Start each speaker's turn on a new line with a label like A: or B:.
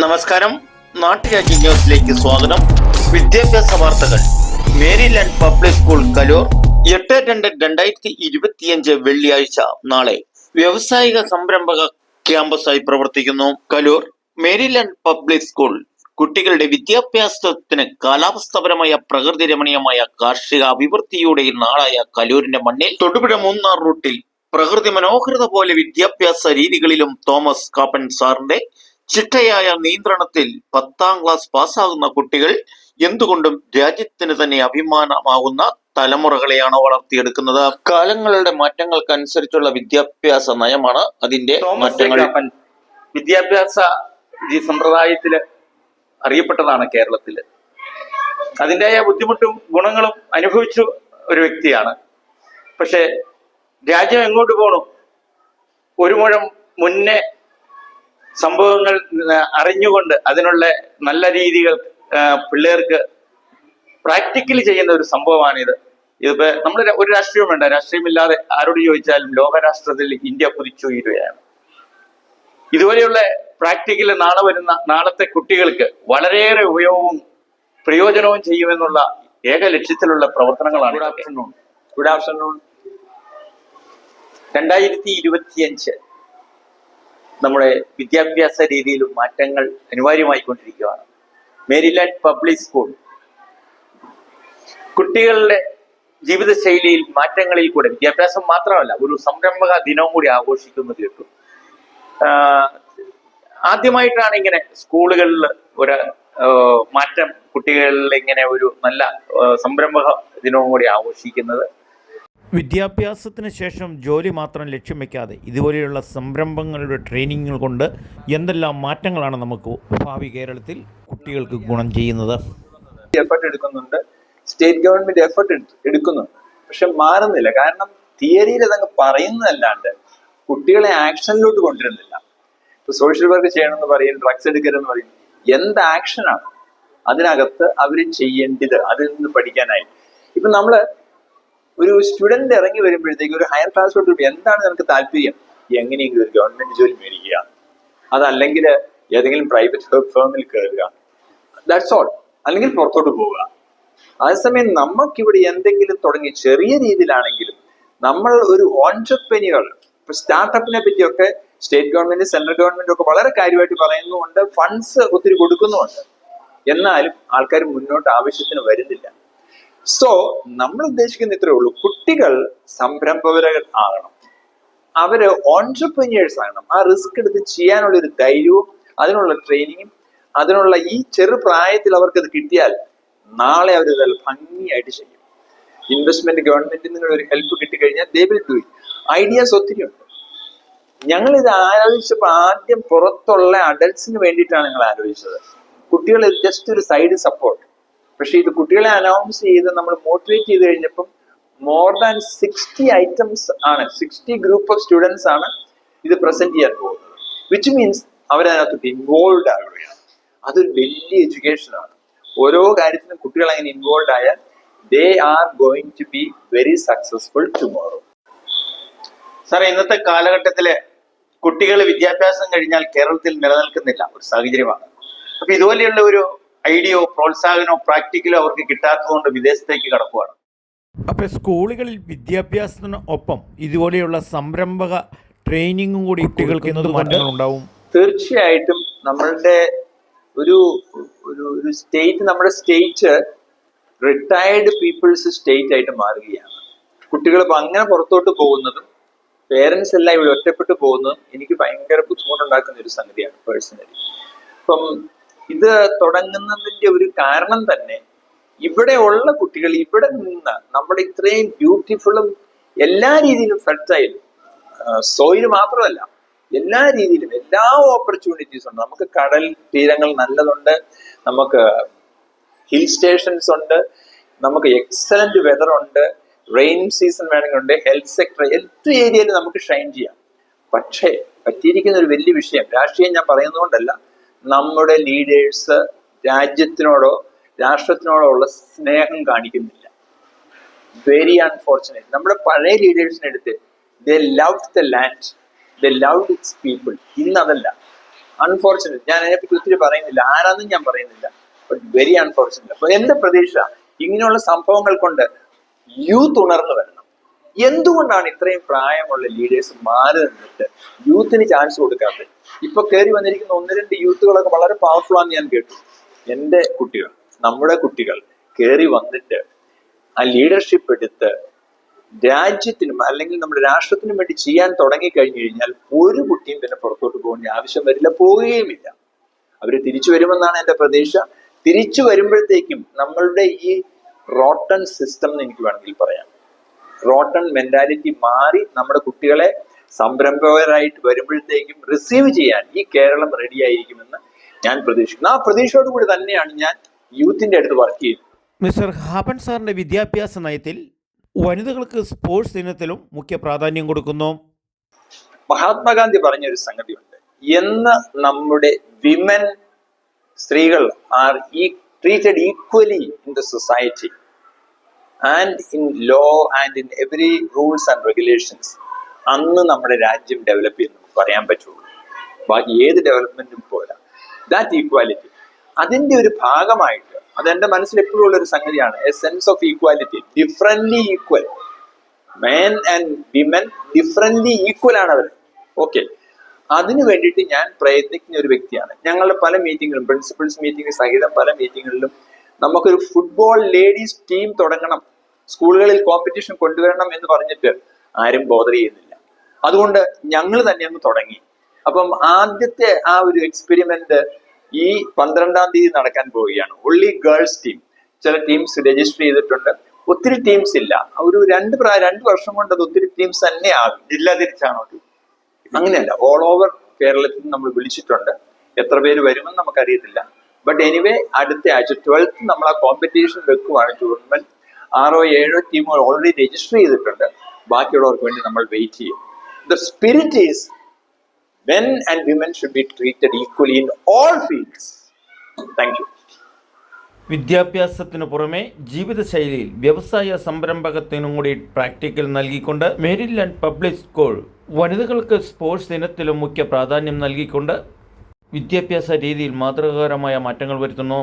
A: നമസ്കാരം. നാട്ടുരാജ്യ ന്യൂസിലേക്ക് സ്വാഗതം. വിദ്യാഭ്യാസ വാർത്തകൾ. മേരിലാൻഡ് പബ്ലിക് സ്കൂൾ കലൂർ എട്ട് രണ്ട് രണ്ടായിരത്തി ഇരുപത്തിയഞ്ച് വെള്ളിയാഴ്ച നാളെ വ്യവസായിക സംരംഭക ക്യാമ്പസായി പ്രവർത്തിക്കുന്നു കലൂർ മേരിലാൻഡ് പബ്ലിക് സ്കൂൾ. കുട്ടികളുടെ വിദ്യാഭ്യാസത്തിന് കാലാവസ്ഥാപരമായ പ്രകൃതി രമണീയമായ കാർഷിക അഭിവൃദ്ധിയുടെ നാളായ കലൂരിന്റെ മണ്ണിൽ തൊടുപുഴ മൂന്നാർ റൂട്ടിൽ പ്രകൃതി മനോഹരത പോലെ വിദ്യാഭ്യാസ രീതികളിലും തോമസ് കാപ്പൻ സാറിന്റെ ചിട്ടയായ നിയന്ത്രണത്തിൽ പത്താം ക്ലാസ് പാസ്സാകുന്ന കുട്ടികൾ എന്തുകൊണ്ടും രാജ്യത്തിന് തന്നെ അഭിമാനമാകുന്ന തലമുറകളെയാണ് വളർത്തിയെടുക്കുന്നത്. കാലങ്ങളുടെ മാറ്റങ്ങൾക്കനുസരിച്ചുള്ള വിദ്യാഭ്യാസ നയമാണ് അതിന്റെ മാറ്റങ്ങൾ.
B: വിദ്യാഭ്യാസ ഈ സമ്പ്രദായത്തിൽ അറിയപ്പെട്ടതാണ് കേരളത്തിൽ അതിന്റെതായ ബുദ്ധിമുട്ടും ഗുണങ്ങളും അനുഭവിച്ചു ഒരു വ്യക്തിയാണ്. പക്ഷെ രാജ്യം എങ്ങോട്ട് പോകണം ഒരു മുഴം മുന്നേ സംഭവങ്ങൾ അറിഞ്ഞുകൊണ്ട് അതിനുള്ള നല്ല രീതികൾ പിള്ളേർക്ക് പ്രാക്ടിക്കലി ചെയ്യുന്ന ഒരു സംഭവമാണിത്. ഇതിപ്പോ നമ്മൾ ഒരു രാഷ്ട്രീയം വേണ്ട. രാഷ്ട്രീയമില്ലാതെ ആരോട് ചോദിച്ചാലും ലോകരാഷ്ട്രത്തിൽ ഇന്ത്യ കുതിച്ചുയരുകയാണ്. ഇതുവരെയുള്ള പ്രാക്ടിക്കൽ നാളെ വരുന്ന നാളത്തെ കുട്ടികൾക്ക് വളരെയേറെ ഉപയോഗവും പ്രയോജനവും ചെയ്യുമെന്നുള്ള ഏക ലക്ഷ്യത്തിലുള്ള പ്രവർത്തനങ്ങളാണ് ഗുഡ് ആഫ്റ്റർനൂൺ ഗുഡ് ആഫ്റ്റർനൂൺ രണ്ടായിരത്തി ഇരുപത്തിയഞ്ച്. നമ്മുടെ വിദ്യാഭ്യാസ രീതിയിലും മാറ്റങ്ങൾ അനിവാര്യമായി കൊണ്ടിരിക്കുകയാണ് മേരിലാൻഡ് പബ്ലിക് സ്കൂൾ കുട്ടികളുടെ ജീവിതശൈലിയിൽ മാറ്റങ്ങളിൽ കൂടെ വിദ്യാഭ്യാസം മാത്രമല്ല ഒരു സംരംഭക ദിനവും കൂടി ആഘോഷിക്കുന്നത് കേട്ടു. ആദ്യമായിട്ടാണ് ഇങ്ങനെ സ്കൂളുകളിൽ ഒരു മാറ്റം കുട്ടികളിൽ ഇങ്ങനെ ഒരു നല്ല സംരംഭക ദിനവും കൂടി ആഘോഷിക്കുന്നത്.
C: വിദ്യാഭ്യാസത്തിന് ശേഷം ജോലി മാത്രം ലക്ഷ്യം വയ്ക്കാതെ ഇതുപോലെയുള്ള സംരംഭങ്ങളുടെ ട്രെയിനിങ്ങുകൾ കൊണ്ട് എന്തെല്ലാം മാറ്റങ്ങളാണ് നമുക്ക് ഭാവി കേരളത്തിൽ കുട്ടികൾക്ക് ഗുണം ചെയ്യുന്നത്?
D: എഫർട്ട് എടുക്കുന്നുണ്ട്. സ്റ്റേറ്റ് ഗവൺമെന്റ് എഫർട്ട് എടുക്കുന്നുണ്ട്. പക്ഷെ മാറുന്നില്ല. കാരണം തിയറിയിൽ അതങ്ങ് പറയുന്നതല്ലാണ്ട് കുട്ടികളെ ആക്ഷനിലോട്ട് കൊണ്ടുവരുന്നില്ല. ഇപ്പൊ സോഷ്യൽ വർക്ക് ചെയ്യണമെന്ന് പറയും ഡ്രഗ്സ് എടുക്കരുതെന്ന് പറയും. എന്ത് ആക്ഷനാണ് അതിനകത്ത് അവർ ചെയ്യേണ്ടത്? അതിൽ നിന്ന് പഠിക്കാനായി. ഇപ്പൊ നമ്മൾ ഒരു സ്റ്റുഡന്റ് ഇറങ്ങി വരുമ്പോഴത്തേക്ക് ഒരു ഹയർ ക്ലാസ് തൊട്ട് എന്താണ് നിനക്ക് താല്പര്യം? എങ്ങനെയെങ്കിലും ഒരു ഗവൺമെന്റ് ജോലി മേടിക്കുക. അതല്ലെങ്കിൽ ഏതെങ്കിലും പ്രൈവറ്റ് ഫേമിൽ കയറുക. ദാറ്റ്സ് ഓൾ അല്ലെങ്കിൽ പുറത്തോട്ട് പോവുക. അതേസമയം നമുക്കിവിടെ എന്തെങ്കിലും തുടങ്ങി ചെറിയ രീതിയിലാണെങ്കിലും നമ്മൾ ഒരു ഓൺടർപ്രനിയർ ഇപ്പൊ സ്റ്റാർട്ടപ്പിനെ പറ്റിയൊക്കെ സ്റ്റേറ്റ് ഗവൺമെന്റ് സെൻട്രൽ ഗവൺമെന്റ് ഒക്കെ വളരെ കാര്യമായിട്ട് പറയുന്നുമുണ്ട് ഫണ്ട്സ് ഒത്തിരി കൊടുക്കുന്നുണ്ട് എന്നാലും ആൾക്കാർ മുന്നോട്ട് ആവശ്യത്തിന് വരുന്നില്ല. സോ നമ്മൾ ഉദ്ദേശിക്കുന്ന ഇത്രേ ഉള്ളൂ. കുട്ടികൾ സംരംഭകർ ആകണം. അവർ ഓൺടർപ്രനിയേഴ്സ് ആകണം. ആ റിസ്ക് എടുത്ത് ചെയ്യാനുള്ള ഒരു ധൈര്യവും അതിനുള്ള ട്രെയിനിങ്ങും അതിനുള്ള ഈ ചെറു പ്രായത്തിൽ അവർക്ക് അത് കിട്ടിയാൽ നാളെ അവർ നല്ല ഭംഗിയായിട്ട് ചെയ്യും. ഇൻവെസ്റ്റ്മെന്റ് ഗവൺമെന്റിൽ നിന്ന് ഒരു ഹെൽപ്പ് കിട്ടിക്കഴിഞ്ഞാൽ ദേ വിൽ ഡു ഐഡിയാസ് ഒത്തിരി ഉണ്ട്. ഞങ്ങൾ ഇത് ആലോചിച്ചപ്പോൾ ആദ്യം പുറത്തുള്ള അഡൽട്സിന് വേണ്ടിയിട്ടാണ് ഞങ്ങൾ ആലോചിച്ചത്. കുട്ടികൾ ജസ്റ്റ് ഒരു സൈഡ് സപ്പോർട്ട് പക്ഷേ ഇത് കുട്ടികളെ അനൗൺസ് ചെയ്ത് നമ്മൾ മോട്ടിവേറ്റ് ചെയ്ത് കഴിഞ്ഞപ്പം മോർ ദാൻ സിക്സ്റ്റി ഐറ്റംസ് ആണ് സിക്സ്റ്റി ഗ്രൂപ്പ് ഓഫ് സ്റ്റുഡൻസ് ആണ് ഇത് പ്രസന്റ് ചെയ്യാൻ പോകുന്നത്. വിച്ച് മീൻസ് അവരതിനകത്ത് ഇൻവോൾവ് ആവുകയാണ്. അതൊരു വലിയ എഡ്യൂക്കേഷൻ ആണ്. ഓരോ കാര്യത്തിനും കുട്ടികൾ അങ്ങനെ ഇൻവോൾവ് ആയാൽ they are going to be very successful tomorrow
A: സാറേ ഇന്നത്തെ കാലഘട്ടത്തിലെ കുട്ടികൾ വിദ്യാഭ്യാസം കഴിഞ്ഞാൽ കേരളത്തിൽ നിലനിൽക്കുന്നില്ല. ഒരു സാഹചര്യമാണ്. അപ്പൊ ഇതുപോലെയുള്ള ഒരു ഐഡിയോ പ്രോത്സാഹനമോ പ്രാക്ടിക്കലോ അവർക്ക് കിട്ടാത്തതുകൊണ്ട് വിദേശത്തേക്ക് കടക്കുവാണ്.
C: അപ്പോൾ സ്കൂളുകളിൽ വിദ്യാഭ്യാസത്തിന് ഒപ്പം ഇതുപോലെയുള്ള സംരംഭക ട്രെയിനിങ്ങും കൂടി കുട്ടികൾക്ക് ഉണ്ടാവും
D: തീർച്ചയായിട്ടും നമ്മളുടെ ഒരു ഒരു ഒരു സ്റ്റേറ്റ് നമ്മുടെ സ്റ്റേറ്റ് റിട്ടയർഡ് പീപ്പിൾസ് സ്റ്റേറ്റ് ആയിട്ട് മാറുകയാണ്. കുട്ടികൾ ഇപ്പം അങ്ങനെ പുറത്തോട്ട് പോകുന്നതും പേരൻസ് എല്ലാം ഇവിടെ ഒറ്റപ്പെട്ടു പോകുന്നതും എനിക്ക് ഭയങ്കര ബുദ്ധിമുട്ടുണ്ടാക്കുന്ന ഒരു സംഗതിയാണ് പേഴ്സണലി അപ്പം ഇത് തുടങ്ങുന്നതിന്റെ ഒരു കാരണം തന്നെ ഇവിടെ ഉള്ള കുട്ടികൾ ഇവിടെ നിന്ന് നമ്മൾ ഇത്രയും ബ്യൂട്ടിഫുള്ളും എല്ലാ രീതിയിലും ഫെർട്ടൈൽ സോയിൽ മാത്രമല്ല എല്ലാ രീതിയിലും എല്ലാ ഓപ്പർച്യൂണിറ്റീസും ഉണ്ട്. നമുക്ക് കടൽ തീരങ്ങൾ നല്ലതുണ്ട് നമുക്ക് ഹിൽ സ്റ്റേഷൻസ് ഉണ്ട് നമുക്ക് എക്സലന്റ് വെതർ ഉണ്ട് റെയിൻ സീസൺ വേണമെങ്കിൽ ഉണ്ട് ഹെൽത്ത് സെക്ടർ എല്ലാ ഏരിയയിലും നമുക്ക് ഷൈൻ ചെയ്യാം. പക്ഷേ പറ്റിയിരിക്കുന്ന ഒരു വലിയ വിഷയം രാഷ്ട്രീയം ഞാൻ പറയുന്നതുകൊണ്ടല്ല നമ്മുടെ ലീഡേഴ്സ് രാജ്യത്തിനോടോ രാഷ്ട്രത്തിനോടോ ഉള്ള സ്നേഹം കാണിക്കുന്നില്ല. വെരി അൺഫോർച്ചുനേറ്റ് നമ്മുടെ പഴയ ലീഡേഴ്സിനെ എടുത്ത് the love the land the love its people ഇന്ന് അതല്ല അൺഫോർച്ചുനേറ്റ് ഞാൻ അതിനെപ്പറ്റി ഒത്തിരി പറയുന്നില്ല. ആരാന്നും ഞാൻ പറയുന്നില്ല. ബട്ട് വെരി അൺഫോർച്ചുനേറ്റ് അപ്പൊ എന്റെ പ്രതീക്ഷ? ഇങ്ങനെയുള്ള സംഭവങ്ങൾ കൊണ്ട് യൂത്ത് ഉണർന്നു വരണം. എന്തുകൊണ്ടാണ് ഇത്രയും പ്രായമുള്ള ലീഡേഴ്സ് മാറി നിന്നിട്ട് യൂത്തിന് ചാൻസ് കൊടുക്കാത്തത് ഇപ്പൊ കയറി വന്നിരിക്കുന്ന ഒന്ന് രണ്ട് യൂത്തുകളൊക്കെ വളരെ പവർഫുൾ ആണെന്ന് ഞാൻ കേട്ടു. എന്റെ കുട്ടികൾ നമ്മുടെ കുട്ടികൾ കയറി വന്നിട്ട് ആ ലീഡർഷിപ്പ് എടുത്ത് രാജ്യത്തിനും അല്ലെങ്കിൽ നമ്മുടെ രാഷ്ട്രത്തിനും വേണ്ടി ചെയ്യാൻ തുടങ്ങി കഴിഞ്ഞു കഴിഞ്ഞാൽ ഒരു കുട്ടിയും പിന്നെ പുറത്തോട്ട് പോകേണ്ട ആവശ്യം വരില്ല പോവുകയുമില്ല. അവർ തിരിച്ചു വരുമെന്നാണ് എന്റെ പ്രതീക്ഷ. തിരിച്ചു വരുമ്പോഴത്തേക്കും നമ്മളുടെ ഈ റോട്ടൺ സിസ്റ്റം എന്ന് എനിക്ക് വേണമെങ്കിൽ പറയാം. റോട്ടൺ മെന്റാലിറ്റി മാറി നമ്മുടെ കുട്ടികളെ സംരംഭകരായിട്ട് വരുമ്പോഴത്തേക്കും റിസീവ് ചെയ്യാൻ ഈ കേരളം റെഡി ആയിരിക്കുമെന്ന് ഞാൻ പ്രതീക്ഷിക്കുന്നു. ആ പ്രതീക്ഷയോട് കൂടി തന്നെയാണ് ഞാൻ യൂത്തിന്റെ അടുത്ത് വർക്ക് ചെയ്യുന്നത്.
C: മിസ്റ്റർ ഹാപ്പൻ സാറിന്റെ വിദ്യാഭ്യാസ നയത്തിൽ വനിതകൾക്ക് സ്പോർട്സ് ദിനത്തിലും മുഖ്യ പ്രാധാന്യം കൊടുക്കുന്നു.
D: മഹാത്മാഗാന്ധി പറഞ്ഞൊരു സംഗതിയുണ്ട്. എന്ന് നമ്മുടെ വിമൻ സ്ത്രീകൾ ആർ ഈ treated equally in the society and in law and in every rules and regulations അന്ന് നമ്മുടെ രാജ്യം ഡെവലപ്പ് ചെയ്യുന്നു. പറയാൻ പറ്റുള്ളൂ. ബാക്കി ഏത് ഡെവലപ്മെന്റും പോരാ. ദാറ്റ് ഈക്വാലിറ്റി അതിന്റെ ഒരു ഭാഗമായിട്ട് അത് എന്റെ മനസ്സിൽ എപ്പോഴും ഉള്ള ഒരു സംഗതിയാണ് a sense of equality differently equal men and women differently equal ആണ് അവർ ഓക്കെ അതിനു വേണ്ടിയിട്ട് ഞാൻ പ്രയത്നിക്കുന്ന ഒരു വ്യക്തിയാണ്. ഞങ്ങളുടെ പല മീറ്റിങ്ങുകളും പ്രിൻസിപ്പൽസ് മീറ്റിംഗ് സഹിതം പല മീറ്റിങ്ങുകളിലും നമുക്കൊരു ഫുട്ബോൾ ലേഡീസ് ടീം തുടങ്ങണം. സ്കൂളുകളിൽ കോമ്പറ്റീഷൻ കൊണ്ടുവരണം എന്ന് പറഞ്ഞിട്ട് ആരും ബോധർ ചെയ്യുന്നില്ല. അതുകൊണ്ട് ഞങ്ങൾ തന്നെ അങ്ങ് തുടങ്ങി. അപ്പം ആദ്യത്തെ ആ ഒരു എക്സ്പെരിമെന്റ് ഈ പന്ത്രണ്ടാം തീയതി നടക്കാൻ പോവുകയാണ്. ഒള്ളി ഗേൾസ് ടീം ചില ടീംസ് രജിസ്റ്റർ ചെയ്തിട്ടുണ്ട്. ഒത്തിരി ടീംസ് ഇല്ല. ഒരു രണ്ട് പ്രായ രണ്ട് വർഷം കൊണ്ട് അത് ഒത്തിരി ടീംസ് തന്നെ ആകും.
A: ജില്ലാ തിരിച്ചാണോ
D: അങ്ങനെയല്ല. ഓൾ ഓവർ കേരളത്തിൽ നമ്മൾ വിളിച്ചിട്ടുണ്ട്. എത്ര പേര് വരുമെന്ന് നമുക്കറിയത്തില്ല. ബട്ട് എനിവേ അടുത്ത ആഴ്ച ട്വൽത്ത് നമ്മൾ ആ കോമ്പറ്റീഷൻ വെക്കുവാണ് ടൂർണമെന്റ് ആറോ ഏഴോ ടീമുകൾ ഓൾറെഡി രജിസ്റ്റർ ചെയ്തിട്ടുണ്ട്. ബാക്കിയുള്ളവർക്ക് വേണ്ടി നമ്മൾ വെയിറ്റ് ചെയ്യും. The spirit is men and women should be treated equally in all fields thank you
C: വിദ്യാഭ്യാസത്തിനു പുറമെ ജീവിതശൈലിയിൽ വ്യവസായ സംരംഭകത്തിനും കൂടി പ്രാക്ടിക്കൽ നൽകിക്കൊണ്ട് മേരിലാൻഡ് പബ്ലിക് സ്കൂൾ വനിതകൾക്ക് സ്പോർട്സ് ദിനത്തിലും മുഖ്യ പ്രാധാന്യം നൽകിക്കൊണ്ട് വിദ്യാഭ്യാസ രീതിയിൽ മാതൃകാപരമായ മാറ്റങ്ങൾ വരുത്തുന്നു.